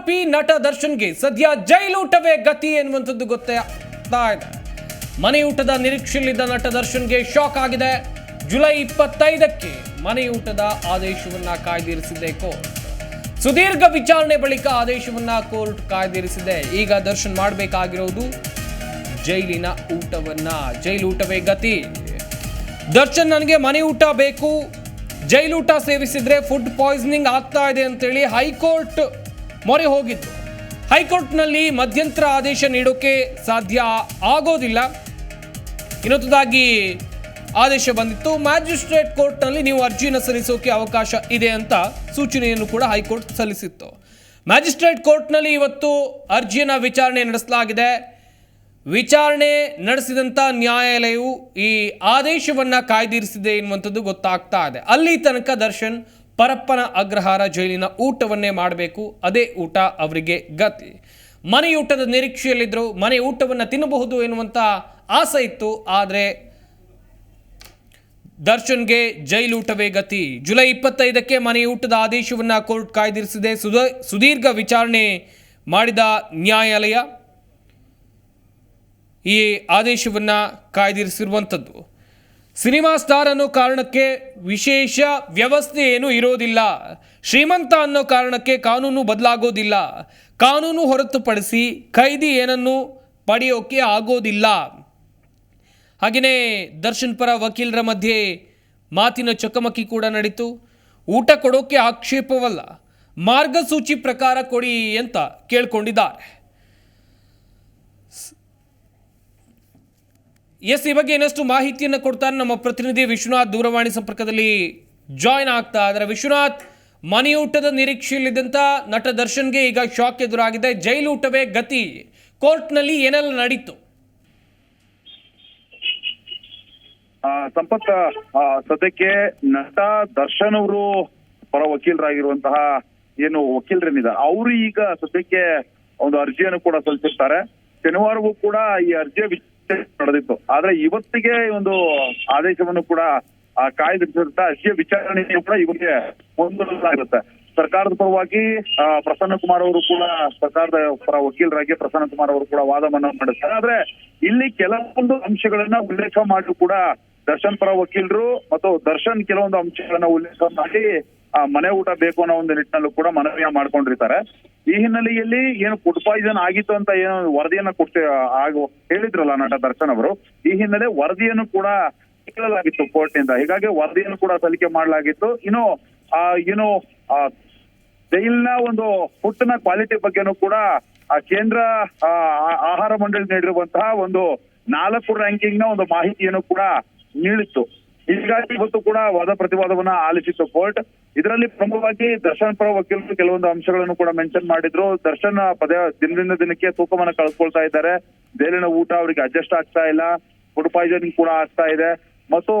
ಆರೋಪಿ ನಟ ದರ್ಶನ್ಗೆ ಸದ್ಯ ಜೈಲೂಟವೇ ಗತಿ ಎನ್ನುವಂಥದ್ದು ಗೊತ್ತಾಗ್ತಾ ಇದೆ. ಮನೆಯೂಟದ ನಿರೀಕ್ಷೆಯಲ್ಲಿದ್ದ ನಟ ದರ್ಶನ್ಗೆ ಶಾಕ್ ಆಗಿದೆ. ಜುಲೈ ಇಪ್ಪತ್ತೈದಕ್ಕೆ ಮನೆಯೂಟದ ಆದೇಶವನ್ನ ಕಾಯ್ದಿರಿಸಿದೆ ಕೋರ್ಟ್. ಸುದೀರ್ಘ ವಿಚಾರಣೆ ಬಳಿಕ ಆದೇಶವನ್ನ ಕೋರ್ಟ್ ಕಾಯ್ದಿರಿಸಿದೆ. ಈಗ ದರ್ಶನ್ ಮಾಡಬೇಕಾಗಿರೋದು ಜೈಲಿನ ಊಟವನ್ನ. ಜೈಲೂಟವೇ ಗತಿ. ದರ್ಶನ್ ನನಗೆ ಮನೆ ಊಟ ಬೇಕು. ಜೈಲೂಟ ಸೇವಿಸಿದ್ರೆ ಫುಡ್ ಪಾಯ್ಸನಿಂಗ್ ಆಗ್ತಾ ಇದೆ ಅಂತೇಳಿ ಹೈಕೋರ್ಟ್ ಮೊರೆ ಹೋಗಿತ್ತು ಹೈಕೋರ್ಟ್ನಲ್ಲಿ ಮಧ್ಯಂತರ ಆದೇಶ ನೀಡೋಕೆ ಸಾಧ್ಯ ಆಗೋದಿಲ್ಲ. ಇನ್ನೊಂದಾಗಿ ಆದೇಶ ಬಂದಿತ್ತು, ಮ್ಯಾಜಿಸ್ಟ್ರೇಟ್ ಕೋರ್ಟ್ನಲ್ಲಿ ನೀವು ಅರ್ಜಿಯನ್ನು ಸಲ್ಲಿಸೋಕೆ ಅವಕಾಶ ಇದೆ ಅಂತ ಸೂಚನೆಯನ್ನು ಕೂಡ ಹೈಕೋರ್ಟ್ ಸಲ್ಲಿಸಿತ್ತು. ಮ್ಯಾಜಿಸ್ಟ್ರೇಟ್ ಕೋರ್ಟ್ನಲ್ಲಿ ಇವತ್ತು ಅರ್ಜಿಯನ್ನು ವಿಚಾರಣೆ ನಡೆಸಲಾಗಿದೆ. ವಿಚಾರಣೆ ನಡೆಸಿದಂಥ ನ್ಯಾಯಾಲಯವು ಈ ಆದೇಶವನ್ನು ಕಾಯ್ದಿರಿಸಿದೆ ಎನ್ನುವಂಥದ್ದು ಗೊತ್ತಾಗ್ತಾ ಇದೆ. ಅಲ್ಲಿ ತನಕ ದರ್ಶನ್ ಪರಪ್ಪನ ಅಗ್ರಹಾರ ಜೈಲಿನ ಊಟವನ್ನೇ ಮಾಡಬೇಕು, ಅದೇ ಊಟ ಅವರಿಗೆ ಗತಿ. ಮನೆಯೂಟದ ನಿರೀಕ್ಷೆಯಲ್ಲಿದ್ದರು ಮನೆ ಊಟವನ್ನು ತಿನ್ನಬಹುದು ಎನ್ನುವಂಥ ಆಸೆ ಇತ್ತು, ಆದರೆ ದರ್ಶನ್ಗೆ ಜೈಲೂಟವೇ ಗತಿ. ಜುಲೈ ಇಪ್ಪತ್ತೈದಕ್ಕೆ ಮನೆಯೂಟದ ಆದೇಶವನ್ನು ಕೋರ್ಟ್ ಕಾಯ್ದಿರಿಸಿದೆ. ಸುದ, ಸುದೀರ್ಘ ವಿಚಾರಣೆ ಮಾಡಿದ ನ್ಯಾಯಾಲಯ ಈ ಆದೇಶವನ್ನು ಕಾಯ್ದಿರಿಸಿರುವಂಥದ್ದು. ಸಿನಿಮಾ ಸ್ಟಾರ್ ಅನ್ನೋ ಕಾರಣಕ್ಕೆ ವಿಶೇಷ ವ್ಯವಸ್ಥೆ ಏನೂ ಇರೋದಿಲ್ಲ. ಶ್ರೀಮಂತ ಅನ್ನೋ ಕಾರಣಕ್ಕೆ ಕಾನೂನು ಬದಲಾಗೋದಿಲ್ಲ. ಕಾನೂನು ಹೊರತುಪಡಿಸಿ ಖೈದಿ ಏನನ್ನು ಪಡೆಯೋಕೆ ಆಗೋದಿಲ್ಲ. ಹಾಗೆಯೇ ದರ್ಶನ್ ಪರ ವಕೀಲರ ಮಧ್ಯೆ ಮಾತಿನ ಚಕಮಕಿ ಕೂಡ ನಡೀತು. ಊಟ ಕೊಡೋಕೆ ಆಕ್ಷೇಪವಲ್ಲ. ಮಾರ್ಗಸೂಚಿ ಪ್ರಕಾರ ಕೊಡಿ ಅಂತ ಕೇಳ್ಕೊಂಡಿದ್ದಾರೆ. ಎಸ್, ಈ ಬಗ್ಗೆ ಇನ್ನಷ್ಟು ಮಾಹಿತಿಯನ್ನು ಕೊಡ್ತಾರೆ ನಮ್ಮ ಪ್ರತಿನಿಧಿ ವಿಶ್ವನಾಥ್ ದೂರವಾಣಿ ಸಂಪರ್ಕದಲ್ಲಿ ಜಾಯ್ನ್ ಆಗ್ತಾ ಇದ್ದಾರೆ. ವಿಶ್ವನಾಥ್ ಮನೆಯೂಟದ ನಿರೀಕ್ಷೆಯಲ್ಲಿದ್ದಂಥ ನಟ ದರ್ಶನ್ಗೆ ಈಗ ಶಾಕ್ ಎದುರಾಗಿದೆ. ಜೈಲೂಟವೇ ಗತಿ. ಕೋರ್ಟ್ನಲ್ಲಿ ಏನೆಲ್ಲ ನಡೀತು? ಸಂಪತ್ ಸದ್ಯಕ್ಕೆ ನಟ ದರ್ಶನ್ ಅವರು ಪರ ವಕೀಲರಾಗಿರುವಂತಹ ಏನು ವಕೀಲರೇನಿದ್ದಾರೆ ಅವರು ಈಗ ಸದ್ಯಕ್ಕೆ ಒಂದು ಅರ್ಜಿಯನ್ನು ಕೂಡ ಸಲ್ಲಿಸಿರ್ತಾರೆ. ಶನಿವಾರವೂ ಕೂಡ ಈ ಅರ್ಜಿಯ ನಡೆದಿತ್ತು ಆದ್ರೆ ಇವತ್ತಿಗೆ ಒಂದು ಆದೇಶವನ್ನು ಕೂಡ ಕಾಯ್ದಿರಿಸಿರುತ್ತೆ ಅರ್ಜಿಯ ವಿಚಾರಣೆಯು ಕೂಡ ಇವರಿಗೆ ಮುಂದೂಡಲಾಗುತ್ತೆ ಸರ್ಕಾರದ ಪರವಾಗಿ ಪ್ರಸನ್ನ ಕುಮಾರ್ ಅವರು ಕೂಡ, ಸರ್ಕಾರದ ಪರ ವಕೀಲರಾಗಿ ಪ್ರಸನ್ನ ಕುಮಾರ್ ಅವರು ಕೂಡ ವಾದವನ್ನ ಮಾಡಿರ್ತಾರೆ ಆದ್ರೆ ಇಲ್ಲಿ ಕೆಲವೊಂದು ಅಂಶಗಳನ್ನ ಉಲ್ಲೇಖ ಮಾಡಿ ಕೂಡ ದರ್ಶನ್ ಪರ ವಕೀಲರು ಮತ್ತು ದರ್ಶನ್ ಕೆಲವೊಂದು ಅಂಶಗಳನ್ನ ಉಲ್ಲೇಖ ಮಾಡಿ ಮನೆ ಊಟ ಬೇಕು ಅನ್ನೋ ಒಂದು ನಿಟ್ಟಿನಲ್ಲೂ ಕೂಡ ಮನವಿಯ ಮಾಡ್ಕೊಂಡಿರ್ತಾರೆ. ಈ ಹಿನ್ನೆಲೆಯಲ್ಲಿ ಏನು ಫುಡ್ ಪಾಯ್ಸನ್ ಆಗಿತ್ತು ಅಂತ ಏನು ವರದಿಯನ್ನ ಕೊಡ್ತೇ ಆಗೋ ಹೇಳಿದ್ರಲ್ಲ ನಟ ದರ್ಶನ್ ಅವರು. ಈ ಹಿನ್ನೆಲೆ ವರದಿಯನ್ನು ಕೂಡ ಕೇಳಲಾಗಿತ್ತು ಕೋರ್ಟ್ನಿಂದ. ಹೀಗಾಗಿ ವರದಿಯನ್ನು ಕೂಡ ಸಲ್ಲಿಕೆ ಮಾಡಲಾಗಿತ್ತು. ಇನ್ನು, ಆ ಏನು ಜೈಲಿನ ಒಂದು ಫುಡ್ನ ಕ್ವಾಲಿಟಿ ಬಗ್ಗೆನೂ ಕೂಡ ಕೇಂದ್ರ ಆಹಾರ ಮಂಡಳಿ ನೀಡಿರುವಂತಹ ಒಂದು ನಾಲ್ಕು ರ್ಯಾಂಕಿಂಗ್ನ ಒಂದು ಮಾಹಿತಿಯನ್ನು ಕೂಡ ನೀಡಿತ್ತು. ಹೀಗಾಗಿ ಇವತ್ತು ಕೂಡ ವಾದ ಪ್ರತಿವಾದವನ್ನ ಆಲಿಸಿತ್ತು ಕೋರ್ಟ್. ಇದರಲ್ಲಿ ಪ್ರಮುಖವಾಗಿ ದರ್ಶನ್ ಪರ ವಕೀಲರು ಕೆಲವೊಂದು ಅಂಶಗಳನ್ನು ಕೂಡ ಮೆನ್ಷನ್ ಮಾಡಿದ್ರು. ದರ್ಶನ್ ಪದೇ ದಿನದಿಂದ ದಿನಕ್ಕೆ ತೂಕವನ್ನು ಕಳ್ಸ್ಕೊಳ್ತಾ ಇದ್ದಾರೆ. ಬೇಲಿನ ಊಟ ಅವರಿಗೆ ಅಡ್ಜಸ್ಟ್ ಆಗ್ತಾ ಇಲ್ಲ. ಫುಡ್ ಪಾಯ್ಸನಿಂಗ್ ಕೂಡ ಆಗ್ತಾ ಇದೆ. ಮತ್ತು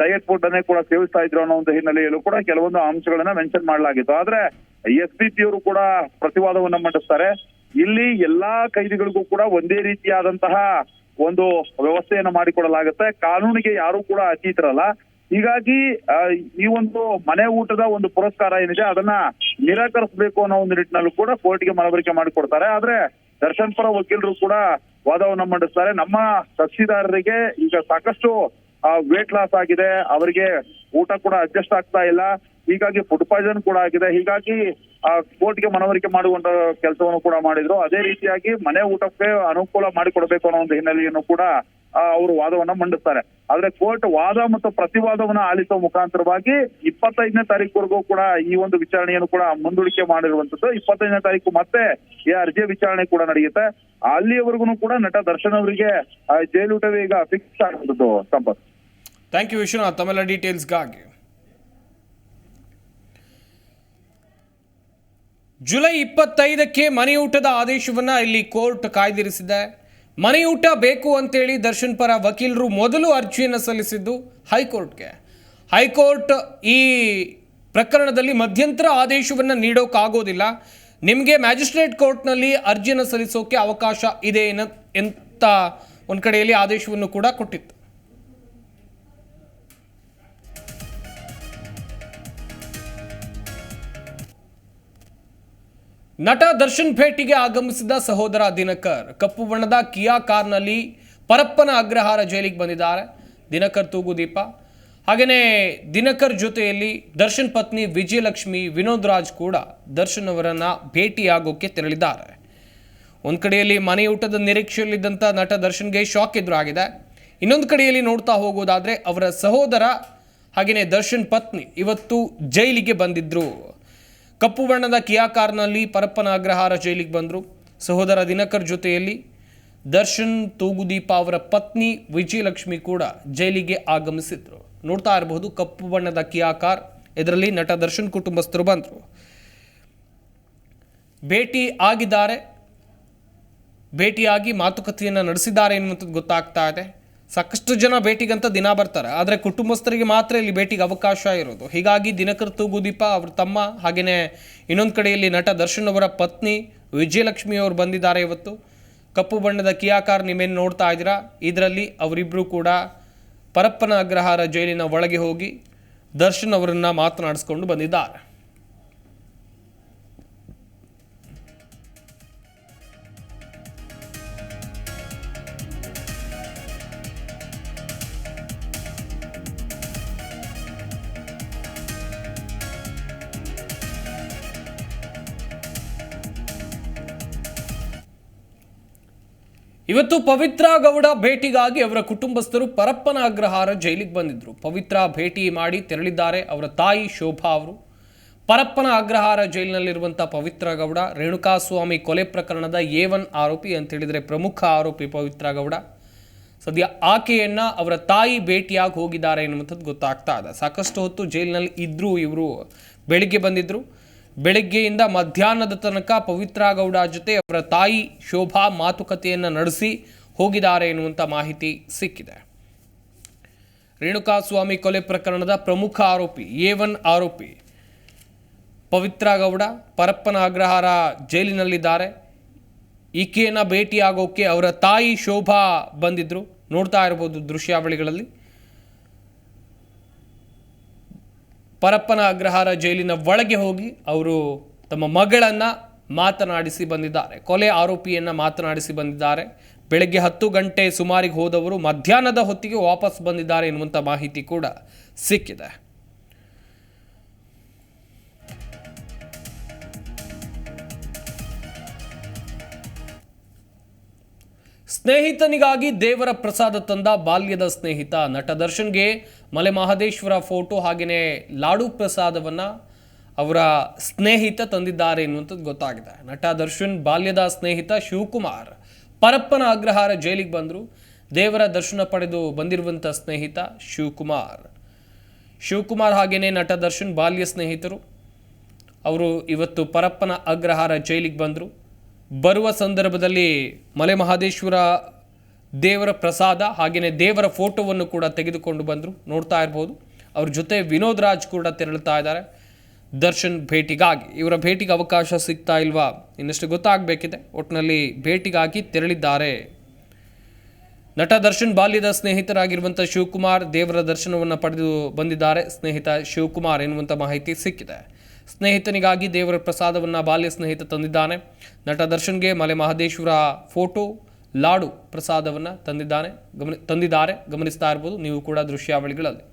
ಡಯಟ್ ಫುಡ್ ಅನ್ನೇ ಕೂಡ ಸೇವಿಸ್ತಾ ಇದ್ರು ಅನ್ನೋ ಒಂದು ಹಿನ್ನೆಲೆಯಲ್ಲೂ ಕೂಡ ಕೆಲವೊಂದು ಅಂಶಗಳನ್ನ ಮೆನ್ಷನ್ ಮಾಡಲಾಗಿತ್ತು. ಆದ್ರೆ ಎಸ್ ಪಿ ಪಿ ಅವರು ಕೂಡ ಪ್ರತಿವಾದವನ್ನ ಮಂಡಿಸ್ತಾರೆ. ಇಲ್ಲಿ ಎಲ್ಲಾ ಕೈದಿಗಳಿಗೂ ಕೂಡ ಒಂದೇ ರೀತಿಯಾದಂತಹ ಒಂದು ವ್ಯವಸ್ಥೆಯನ್ನು ಮಾಡಿಕೊಡಲಾಗುತ್ತೆ. ಕಾನೂನಿಗೆ ಯಾರು ಕೂಡ ಅತೀತರಲ್ಲ. ಹೀಗಾಗಿ ಈ ಒಂದು ಮನೆ ಊಟದ ಒಂದು ಪುರಸ್ಕಾರ ಏನಿದೆ, ಅದನ್ನ ನಿರಾಕರಿಸಬೇಕು ಅನ್ನೋ ಒಂದು ನಿಟ್ಟಿನಲ್ಲೂ ಕೂಡ ಕೋರ್ಟ್ಗೆ ಮನವರಿಕೆ ಮಾಡಿಕೊಡ್ತಾರೆ. ಆದ್ರೆ ದರ್ಶನ್ ಪರ ವಕೀಲರು ಕೂಡ ವಾದವನ್ನು ಮಂಡಿಸ್ತಾರೆ. ನಮ್ಮ ಕಕ್ಷಿದಾರರಿಗೆ ಈಗ ಸಾಕಷ್ಟು ವೇಟ್ ಲಾಸ್ ಆಗಿದೆ. ಅವರಿಗೆ ಊಟ ಕೂಡ ಅಡ್ಜಸ್ಟ್ ಆಗ್ತಾ ಇಲ್ಲ. ಹೀಗಾಗಿ ಫುಡ್ ಪಾಯ್ಸನ್ ಕೂಡ ಆಗಿದೆ. ಹೀಗಾಗಿ, ಆ ಕೋರ್ಟ್ಗೆ ಮನವರಿಕೆ ಮಾಡುವಂತ ಕೆಲಸವನ್ನು ಕೂಡ ಮಾಡಿದ್ರು. ಅದೇ ರೀತಿಯಾಗಿ ಮನೆ ಊಟಕ್ಕೆ ಅನುಕೂಲ ಮಾಡಿಕೊಡ್ಬೇಕು ಅನ್ನೋ ಒಂದು ಹಿನ್ನೆಲೆಯನ್ನು ಕೂಡ ಅವರು ವಾದವನ್ನ ಮಂಡಿಸ್ತಾರೆ. ಆದ್ರೆ ಕೋರ್ಟ್ ವಾದ ಮತ್ತು ಪ್ರತಿವಾದವನ್ನ ಆಲಿಸುವ ಮುಖಾಂತರವಾಗಿ ಇಪ್ಪತ್ತೈದನೇ ತಾರೀಕುವರೆಗೂ ಕೂಡ ಈ ಒಂದು ವಿಚಾರಣೆಯನ್ನು ಕೂಡ ಮುಂದೂಡಿಕೆ ಮಾಡಿರುವಂತದ್ದು ಇಪ್ಪತ್ತೈದನೇ ತಾರೀಕು ಮತ್ತೆ ಈ ಅರ್ಜಿಯ ವಿಚಾರಣೆ ಕೂಡ ನಡೆಯುತ್ತೆ. ಅಲ್ಲಿಯವರೆಗೂ ಕೂಡ ನಟ ದರ್ಶನ್ ಅವರಿಗೆ ಜೈಲುಟವೇ ಜೈಲೂಟವೇ ಈಗ ಫಿಕ್ಸ್ ಆಗುವಂತದ್ದು ಸಂಪತ್ ಥ್ಯಾಂಕ್ ಯು ವಿಶ್ವನಾಥ್ ತಮ್ಮೆಲ್ಲ ಡೀಟೇಲ್ಸ್ಗಾಗಿ ಜುಲೈ ಇಪ್ಪತ್ತೈದಕ್ಕೆ ಮನೆಯೂಟದ ಆದೇಶವನ್ನು ಇಲ್ಲಿ ಕೋರ್ಟ್ ಕಾಯ್ದಿರಿಸಿದೆ. ಮನೆಯೂಟ ಬೇಕು ಅಂತೇಳಿ ದರ್ಶನ್ ಪರ ವಕೀಲರು ಮೊದಲು ಅರ್ಜಿಯನ್ನು ಸಲ್ಲಿಸಿದ್ದು ಹೈಕೋರ್ಟ್ಗೆ. ಹೈಕೋರ್ಟ್ ಈ ಪ್ರಕರಣದಲ್ಲಿ ಮಧ್ಯಂತರ ಆದೇಶವನ್ನು ನೀಡೋಕ್ಕಾಗೋದಿಲ್ಲ ನಿಮಗೆ ಮ್ಯಾಜಿಸ್ಟ್ರೇಟ್ ಕೋರ್ಟ್ನಲ್ಲಿ ಅರ್ಜಿಯನ್ನು ಸಲ್ಲಿಸೋಕೆ ಅವಕಾಶ ಇದೆ ಅಂತ ಒಂದು ಕಡೆಯಲ್ಲಿ ಆದೇಶವನ್ನು ಕೂಡ ಕೊಟ್ಟಿತ್ತು. ನಟ ದರ್ಶನ್ ಭೇಟಿಗೆ ಆಗಮಿಸಿದ ಸಹೋದರ ದಿನಕರ್, ಕಪ್ಪು ಬಣ್ಣದ ಕಿಯಾ ಕಾರ್ನಲ್ಲಿ ಪರಪ್ಪನ ಅಗ್ರಹಾರ ಜೈಲಿಗೆ ಬಂದಿದ್ದಾರೆ. ದಿನಕರ್ ತೂಗುದೀಪ ಹಾಗೆಯೇ ದಿನಕರ್ ಜೊತೆಯಲ್ಲಿ ದರ್ಶನ್ ಪತ್ನಿ ವಿಜಯಲಕ್ಷ್ಮಿ ವಿನೋದ್ ರಾಜ್ ಕೂಡ ದರ್ಶನ್ ಅವರನ್ನು ಭೇಟಿಯಾಗೋಕ್ಕೆ ತೆರಳಿದ್ದಾರೆ. ಒಂದು ಕಡೆಯಲ್ಲಿ ಮನೆಯೂಟದ ನಿರೀಕ್ಷೆಯಲ್ಲಿದ್ದಂಥ ನಟ ದರ್ಶನ್ಗೆ ಶಾಕ್ ಎದುರಾಗಿದೆ. ಇನ್ನೊಂದು ಕಡೆಯಲ್ಲಿ ನೋಡ್ತಾ ಹೋಗೋದಾದರೆ ಅವರ ಸಹೋದರ ಹಾಗೆಯೇ ದರ್ಶನ್ ಪತ್ನಿ ಇವತ್ತು ಜೈಲಿಗೆ ಬಂದಿದ್ರು. ಕಪ್ಪು ಬಣ್ಣದ ಕಿಯಾ ಕಾರ್ನಲ್ಲಿ ಪರಪ್ಪನ ಅಗ್ರಹಾರ ಜೈಲಿಗೆ ಬಂದರು. ಸಹೋದರ ದಿನಕರ್ ಜೊತೆಯಲ್ಲಿ ದರ್ಶನ್, ತೂಗುದೀಪ ಅವರ ಪತ್ನಿ ವಿಜಯಲಕ್ಷ್ಮಿ ಕೂಡ ಜೈಲಿಗೆ ಆಗಮಿಸಿದ್ರು. ನೋಡ್ತಾ ಇರಬಹುದು ಕಪ್ಪು ಬಣ್ಣದ ಕಿಯಾ ಕಾರ್ ಇದರಲ್ಲಿ ನಟ ದರ್ಶನ್ ಕುಟುಂಬಸ್ಥರು ಬಂದರು. ಭೇಟಿ ಆಗಿದ್ದಾರೆ. ಭೇಟಿಯಾಗಿ ಮಾತುಕತೆಯನ್ನು ನಡೆಸಿದ್ದಾರೆ ಎನ್ನುವಂಥದ್ದು ಗೊತ್ತಾಗ್ತಾ ಇದೆ. ಸಾಕಷ್ಟು ಜನ ಭೇಟಿಗಂತ ದಿನ ಬರ್ತಾರೆ. ಆದರೆ ಕುಟುಂಬಸ್ಥರಿಗೆ ಮಾತ್ರ ಇಲ್ಲಿ ಭೇಟಿಗೆ ಅವಕಾಶ ಇರೋದು. ಹೀಗಾಗಿ ದಿನಕರ್ ತೂಗುದೀಪ ಅವ್ರ ತಮ್ಮ ಹಾಗೆಯೇ ಇನ್ನೊಂದು ಕಡೆಯಲ್ಲಿ ನಟ ದರ್ಶನ್ ಅವರ ಪತ್ನಿ ವಿಜಯಲಕ್ಷ್ಮಿ ಅವರು ಬಂದಿದ್ದಾರೆ ಇವತ್ತು. ಕಪ್ಪು ಬಣ್ಣದ ಕಿಯಾ ಕಾರ್ ನೀವೇನು ನೋಡ್ತಾ ಇದ್ದೀರಾ. ಇದರಲ್ಲಿ ಅವರಿಬ್ಬರು ಕೂಡ ಪರಪ್ಪನ ಅಗ್ರಹಾರ ಜೈಲಿನ ಒಳಗೆ ಹೋಗಿ ದರ್ಶನ್ ಅವರನ್ನು ಮಾತನಾಡಿಸ್ಕೊಂಡು ಬಂದಿದ್ದಾರೆ. ಇವತ್ತು ಪವಿತ್ರ ಗೌಡ ಭೇಟಿಗಾಗಿ ಅವರ ಕುಟುಂಬಸ್ಥರು ಪರಪ್ಪನ ಅಗ್ರಹಾರ ಜೈಲಿಗೆ ಬಂದಿದ್ರು. ಪವಿತ್ರ ಭೇಟಿ ಮಾಡಿ ತೆರಳಿದ್ದಾರೆ ಅವರ ತಾಯಿ ಶೋಭಾ ಅವರು. ಪರಪ್ಪನ ಅಗ್ರಹಾರ ಜೈಲಿನಲ್ಲಿರುವಂಥ ಪವಿತ್ರ ಗೌಡ, ರೇಣುಕಾಸ್ವಾಮಿ ಕೊಲೆ ಪ್ರಕರಣದ ಎ ಒನ್ ಆರೋಪಿ ಅಂತ ಹೇಳಿದರೆ ಪ್ರಮುಖ ಆರೋಪಿ ಪವಿತ್ರ ಗೌಡ. ಸದ್ಯ ಆಕೆಯನ್ನು ಅವರ ತಾಯಿ ಭೇಟಿಯಾಗಿ ಹೋಗಿದ್ದಾರೆ ಎನ್ನುವಂಥದ್ದು ಗೊತ್ತಾಗ್ತಾ ಇದೆ. ಸಾಕಷ್ಟು ಹೊತ್ತು ಜೈಲಿನಲ್ಲಿ ಇದ್ದರೂ ಇವರು ಬೆಳಿಗ್ಗೆ ಬಂದಿದ್ರು. ಬೆಳಗ್ಗೆಯಿಂದ ಮಧ್ಯಾಹ್ನದ ತನಕ ಪವಿತ್ರ ಗೌಡ ಜೊತೆ ಅವರ ತಾಯಿ ಶೋಭಾ ಮಾತುಕತೆಯನ್ನು ನಡೆಸಿ ಹೋಗಿದ್ದಾರೆ ಎನ್ನುವಂಥ ಮಾಹಿತಿ ಸಿಕ್ಕಿದೆ. ರೇಣುಕಾಸ್ವಾಮಿ ಕೊಲೆ ಪ್ರಕರಣದ ಪ್ರಮುಖ ಆರೋಪಿ, ಎ ಒನ್ ಆರೋಪಿ ಪವಿತ್ರ ಗೌಡ ಪರಪ್ಪನ ಅಗ್ರಹಾರ ಜೈಲಿನಲ್ಲಿದ್ದಾರೆ. ಈಕೆಯನ್ನು ಭೇಟಿಯಾಗೋಕ್ಕೆ ಅವರ ತಾಯಿ ಶೋಭಾ ಬಂದಿದ್ದರು ನೋಡ್ತಾ ಇರ್ಬೋದು ದೃಶ್ಯಾವಳಿಗಳಲ್ಲಿ. ಪರಪ್ಪನ ಅಗ್ರಹಾರ ಜೈಲಿನ ಒಳಗೆ ಹೋಗಿ ಅವರು ತಮ್ಮ ಮಗಳನ್ನು ಮಾತನಾಡಿಸಿ ಬಂದಿದ್ದಾರೆ. ಕೊಲೆ ಆರೋಪಿಯನ್ನು ಮಾತನಾಡಿಸಿ ಬಂದಿದ್ದಾರೆ. ಬೆಳಗ್ಗೆ ಹತ್ತು ಗಂಟೆ ಸುಮಾರಿಗೆ ಹೋದವರು ಮಧ್ಯಾಹ್ನದ ಹೊತ್ತಿಗೆ ವಾಪಸ್ ಬಂದಿದ್ದಾರೆ ಎನ್ನುವಂಥ ಮಾಹಿತಿ ಕೂಡ ಸಿಕ್ಕಿದೆ. ಸ್ನೇಹಿತನಿಗಾಗಿ ದೇವರ ಪ್ರಸಾದ ತಂದ ಬಾಲ್ಯದ ಸ್ನೇಹಿತ ನಟ ದರ್ಶನ್ಗೆ ಮಲೆ ಮಹದೇಶ್ವರ ಫೋಟೋ ಹಾಗೆಯೇ ಲಾಡು ಪ್ರಸಾದವನ್ನು ಅವರ ಸ್ನೇಹಿತ ತಂದಿದ್ದಾರೆ ಎನ್ನುವಂಥದ್ದು ಗೊತ್ತಾಗಿದೆ. ನಟ ದರ್ಶನ್, ಬಾಲ್ಯದ ಸ್ನೇಹಿತ ಶಿವಕುಮಾರ್, ಪರಪ್ಪನ ಅಗ್ರಹಾರ ಜೈಲಿಗೆ ಬಂದರು. ದೇವರ ದರ್ಶನ ಪಡೆದು ಬಂದಿರುವಂಥ ಸ್ನೇಹಿತ ಶಿವಕುಮಾರ್. ಶಿವಕುಮಾರ್ ಹಾಗೆಯೇ ನಟ ದರ್ಶನ್, ಬಾಲ್ಯ ಸ್ನೇಹಿತರು. ಅವರು ಇವತ್ತು ಪರಪ್ಪನ ಅಗ್ರಹಾರ ಜೈಲಿಗೆ ಬಂದರು. ಬರುವ ಸಂದರ್ಭದಲ್ಲಿ ಮಲೆ ಮಹಾದೇಶ್ವರ ದೇವರ ಪ್ರಸಾದ ಹಾಗೆಯೇ ದೇವರ ಫೋಟೋವನ್ನು ಕೂಡ ತೆಗೆದುಕೊಂಡು ಬಂದರು. ನೋಡ್ತಾ ಇರ್ಬೋದು. ಅವ್ರ ಜೊತೆ ವಿನೋದ್ ರಾಜ್ ಕೂಡ ತೆರಳುತ್ತಾ ಇದ್ದಾರೆ. ದರ್ಶನ್ ಭೇಟಿಗಾಗಿ. ಇವರ ಭೇಟಿಗೆ ಅವಕಾಶ ಸಿಗ್ತಾ ಇಲ್ವಾ? ಇನ್ನಷ್ಟು ಗೊತ್ತಾಗಬೇಕಿದೆ. ಒಟ್ಟಿನಲ್ಲಿ ಭೇಟಿಗಾಗಿ ತೆರಳಿದ್ದಾರೆ. ನಟ ದರ್ಶನ್ ಬಾಲ್ಯದ ಸ್ನೇಹಿತರಾಗಿರುವಂಥ ಶಿವಕುಮಾರ್ ದೇವರ ದರ್ಶನವನ್ನು ಪಡೆದು ಬಂದಿದ್ದಾರೆ. ಸ್ನೇಹಿತ ಶಿವಕುಮಾರ್ ಎನ್ನುವಂಥ ಮಾಹಿತಿ ಸಿಕ್ಕಿದೆ. ಸ್ನೇಹಿತನಿಗಾಗಿ ದೇವರ ಪ್ರಸಾದವನ್ನು ಬಾಲ್ಯ ಸ್ನೇಹಿತ ತಂದಿದ್ದಾನೆ. ನಟ ದರ್ಶನ್ಗೆ ಮಲೆ ಮಹದೇಶ್ವರ ಫೋಟೋ, ಲಾಡು ಪ್ರಸಾದವನ್ನು ತಂದಿದ್ದಾನೆ, ಗಮನ, ತಂದಿದ್ದಾರೆ. ಗಮನಿಸ್ತಾ ಇರ್ಬೋದು, ನೀವು ಕೂಡ ದೃಶ್ಯಾವಳಿಗಳಲ್ಲಿ.